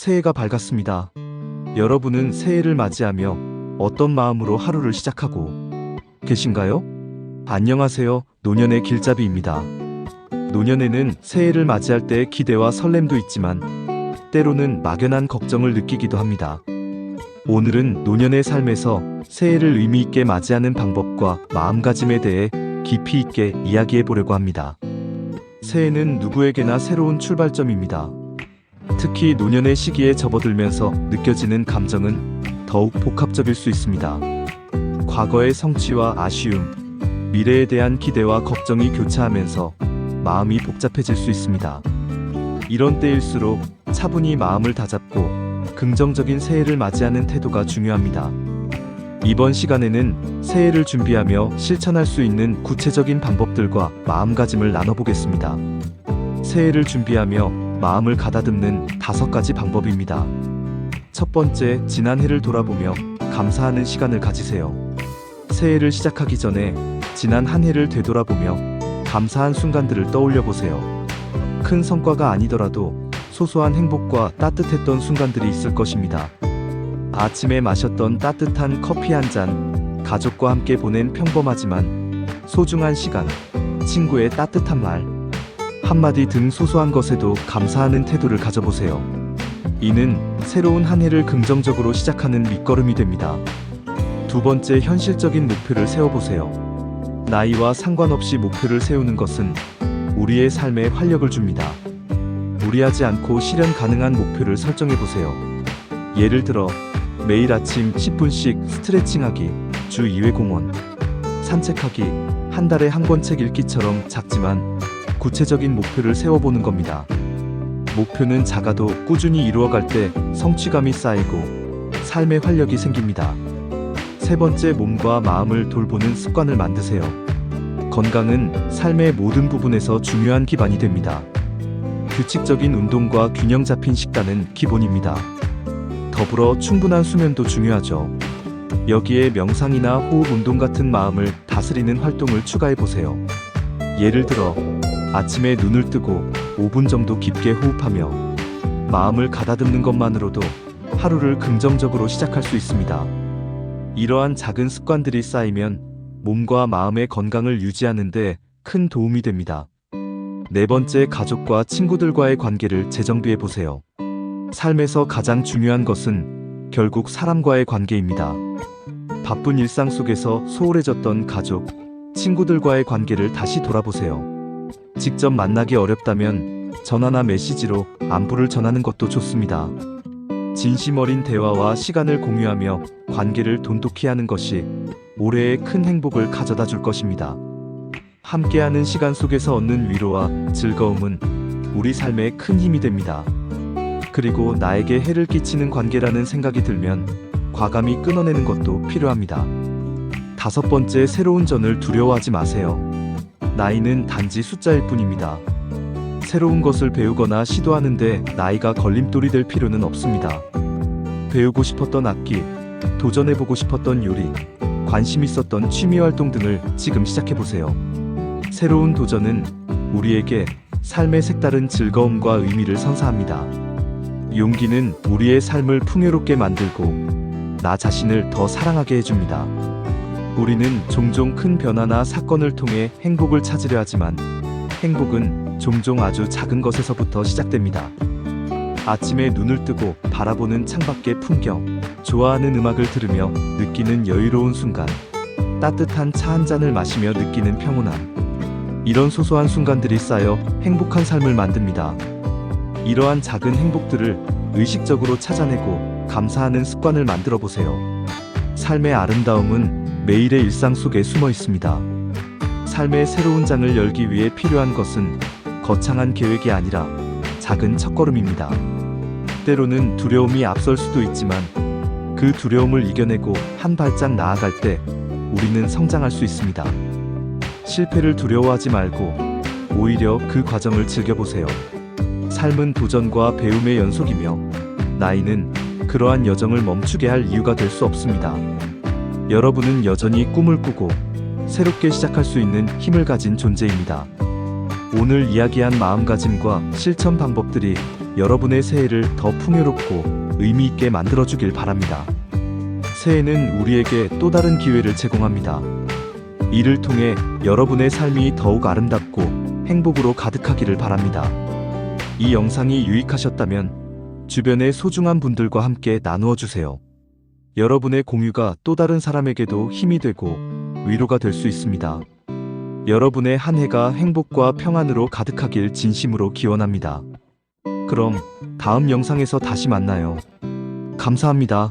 새해가 밝았습니다. 여러분은 새해를 맞이하며 어떤 마음으로 하루를 시작하고 계신가요? 안녕하세요. 노년의 길잡이입니다. 노년에는 새해를 맞이할 때 기대와 설렘도 있지만 때로는 막연한 걱정을 느끼기도 합니다. 오늘은 노년의 삶에서 새해를 의미 있게 맞이하는 방법과 마음가짐에 대해 깊이 있게 이야기해 보려고 합니다. 새해는 누구에게나 새로운 출발점입니다. 특히 노년의 시기에 접어들면서 느껴지는 감정은 더욱 복합적일 수 있습니다. 과거의 성취와 아쉬움, 미래에 대한 기대와 걱정이 교차하면서 마음이 복잡해질 수 있습니다. 이런 때일수록 차분히 마음을 다잡고 긍정적인 새해를 맞이하는 태도가 중요합니다. 이번 시간에는 새해를 준비하며 실천할 수 있는 구체적인 방법들과 마음가짐을 나눠보겠습니다. 새해를 준비하며 마음을 가다듬는 다섯 가지 방법입니다. 첫 번째, 지난 해를 돌아보며 감사하는 시간을 가지세요. 새해를 시작하기 전에 지난 한 해를 되돌아보며 감사한 순간들을 떠올려 보세요. 큰 성과가 아니더라도 소소한 행복과 따뜻했던 순간들이 있을 것입니다. 아침에 마셨던 따뜻한 커피 한 잔, 가족과 함께 보낸 평범하지만 소중한 시간, 친구의 따뜻한 말, 한마디 등 소소한 것에도 감사하는 태도를 가져보세요. 이는 새로운 한 해를 긍정적으로 시작하는 밑거름이 됩니다. 두 번째 현실적인 목표를 세워보세요. 나이와 상관없이 목표를 세우는 것은 우리의 삶에 활력을 줍니다. 무리하지 않고 실현 가능한 목표를 설정해보세요. 예를 들어, 매일 아침 10분씩 스트레칭하기, 주 2회 공원, 산책하기, 한 달에 한 권 책 읽기처럼 작지만 구체적인 목표를 세워보는 겁니다. 목표는 작아도 꾸준히 이루어갈 때 성취감이 쌓이고 삶의 활력이 생깁니다. 세 번째 몸과 마음을 돌보는 습관을 만드세요. 건강은 삶의 모든 부분에서 중요한 기반이 됩니다. 규칙적인 운동과 균형 잡힌 식단은 기본입니다. 더불어 충분한 수면도 중요하죠. 여기에 명상이나 호흡 운동 같은 마음을 다스리는 활동을 추가해 보세요. 예를 들어 아침에 눈을 뜨고 5분 정도 깊게 호흡하며 마음을 가다듬는 것만으로도 하루를 긍정적으로 시작할 수 있습니다. 이러한 작은 습관들이 쌓이면 몸과 마음의 건강을 유지하는데 큰 도움이 됩니다. 네 번째, 가족과 친구들과의 관계를 재정비해 보세요. 삶에서 가장 중요한 것은 결국 사람과의 관계입니다. 바쁜 일상 속에서 소홀해졌던 가족, 친구들과의 관계를 다시 돌아보세요. 직접 만나기 어렵다면 전화나 메시지로 안부를 전하는 것도 좋습니다. 진심 어린 대화와 시간을 공유하며 관계를 돈독히 하는 것이 올해의 큰 행복을 가져다 줄 것입니다. 함께하는 시간 속에서 얻는 위로와 즐거움은 우리 삶에 큰 힘이 됩니다. 그리고 나에게 해를 끼치는 관계라는 생각이 들면 과감히 끊어내는 것도 필요합니다. 다섯 번째, 새로운 전을 두려워하지 마세요. 나이는 단지 숫자일 뿐입니다. 새로운 것을 배우거나 시도하는데 나이가 걸림돌이 될 필요는 없습니다. 배우고 싶었던 악기, 도전해보고 싶었던 요리, 관심 있었던 취미 활동 등을 지금 시작해보세요. 새로운 도전은 우리에게 삶의 색다른 즐거움과 의미를 선사합니다. 용기는 우리의 삶을 풍요롭게 만들고 나 자신을 더 사랑하게 해줍니다. 우리는 종종 큰 변화나 사건을 통해 행복을 찾으려 하지만 행복은 종종 아주 작은 것에서부터 시작됩니다. 아침에 눈을 뜨고 바라보는 창밖의 풍경, 좋아하는 음악을 들으며 느끼는 여유로운 순간, 따뜻한 차 한 잔을 마시며 느끼는 평온함. 이런 소소한 순간들이 쌓여 행복한 삶을 만듭니다. 이러한 작은 행복들을 의식적으로 찾아내고 감사하는 습관을 만들어 보세요. 삶의 아름다움은 매일의 일상 속에 숨어 있습니다. 삶의 새로운 장을 열기 위해 필요한 것은 거창한 계획이 아니라 작은 첫걸음입니다. 때로는 두려움이 앞설 수도 있지만 그 두려움을 이겨내고 한 발짝 나아갈 때 우리는 성장할 수 있습니다. 실패를 두려워하지 말고 오히려 그 과정을 즐겨보세요. 삶은 도전과 배움의 연속이며 나이는 그러한 여정을 멈추게 할 이유가 될 수 없습니다. 여러분은 여전히 꿈을 꾸고 새롭게 시작할 수 있는 힘을 가진 존재입니다. 오늘 이야기한 마음가짐과 실천 방법들이 여러분의 새해를 더 풍요롭고 의미 있게 만들어 주길 바랍니다. 새해는 우리에게 또 다른 기회를 제공합니다. 이를 통해 여러분의 삶이 더욱 아름답고 행복으로 가득하기를 바랍니다. 이 영상이 유익하셨다면 주변의 소중한 분들과 함께 나누어 주세요. 여러분의 공유가 또 다른 사람에게도 힘이 되고 위로가 될 수 있습니다. 여러분의 한 해가 행복과 평안으로 가득하길 진심으로 기원합니다. 그럼 다음 영상에서 다시 만나요. 감사합니다.